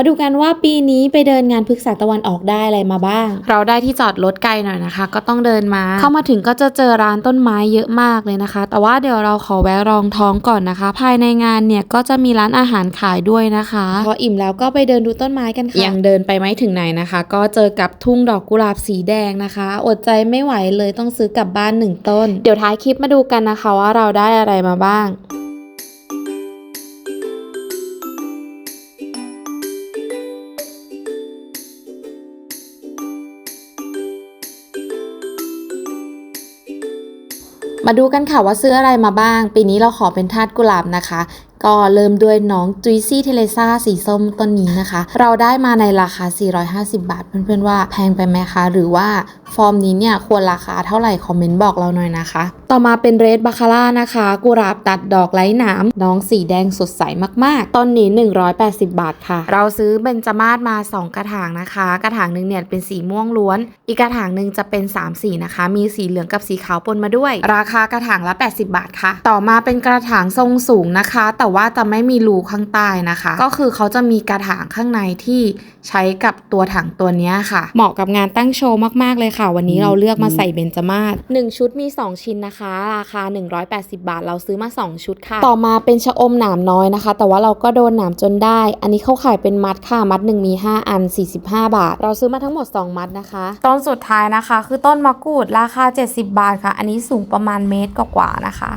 มาดูกันว่าปีนี้ไปเดินงานพฤกษาตะวันออกได้อะไรมาบ้าง เราได้ที่จอดรถไกลหน่อยนะคะ ก็ต้องเดินมา เข้ามาถึงก็จะเจอร้านต้นไม้เยอะมากเลยนะคะ แต่ว่าเดี๋ยวเราขอแวะรองท้องก่อนนะคะ ภายในงานเนี่ยก็จะมีร้านอาหารขายด้วยนะคะ พออิ่มแล้วก็ไปเดินดูต้นไม้กันค่ะยังเดินไปไม่ถึงไหนนะคะ ก็เจอกับทุ่งดอกกุหลาบสีแดงนะคะ อดใจไม่ไหวเลยต้องซื้อกลับบ้านหนึ่งต้น เดี๋ยวท้ายคลิปมาดูกันนะคะว่าเราได้อะไรมาบ้าง มาดูกันค่ะว่าซื้ออะไรมาบ้าง ปีนี้เราขอเป็นทาสกุหลาบนะคะ ก็เริ่มด้วยน้องจุยซี่เทเลซ่าสีส้มต้นนี้นะคะ เราได้มาในราคา 450 บาท เพื่อนๆว่าแพงไปไหมคะ หรือว่าฟอร์มนี้เนี่ยควรราคาเท่าไหร่ คอมเมนต์บอกเราหน่อยนะคะ ต่อมาเป็นเรดบาคาร่านะคะ กุหลาบตัดดอกไร้หนามน้องสีแดงสดใสมากๆ ต้นนี้ 180 บาทค่ะ เราซื้อเบญจมาศมา 2 กระถางนะคะ กระถางหนึ่งเนี่ยเป็นสีม่วงล้วน อีกกระถางหนึ่งจะเป็น 3 สีนะคะ มีสีเหลืองกับสีขาวปนมาด้วย ราคากระถางละ 80 บาทค่ะ ต่อมาเป็นกระถางทรงสูงนะคะแต่ว่าจะไม่มีรูข้างใต้นะคะ ก็คือเขาจะมีกระถางข้างในที่ใช้กับตัวถังตัวเนี้ยค่ะ เหมาะกับงานตั้งโชว์มากๆเลยค่ะ วันนี้เราเลือกมาใส่เบญจมาศ1ชุดมี 2 ชิ้นนะคะ ราคา 180 บาท เราซื้อมา 2 ชุดค่ะ ต่อมาเป็นชะอมหนามน้อยนะคะ แต่ว่าเราก็โดนหนามจนได้ อันนี้เขาขายเป็นมัดค่ะ มัดหนึ่งมี 5 อัน 45 บาท เราซื้อมาทั้งหมด 2 มัดนะคะ ต้นสุดท้ายนะคะ คือต้นมะกรูดราคา 70 บาทค่ะ อันนี้สูงประมาณเมตรกว่าๆนะคะ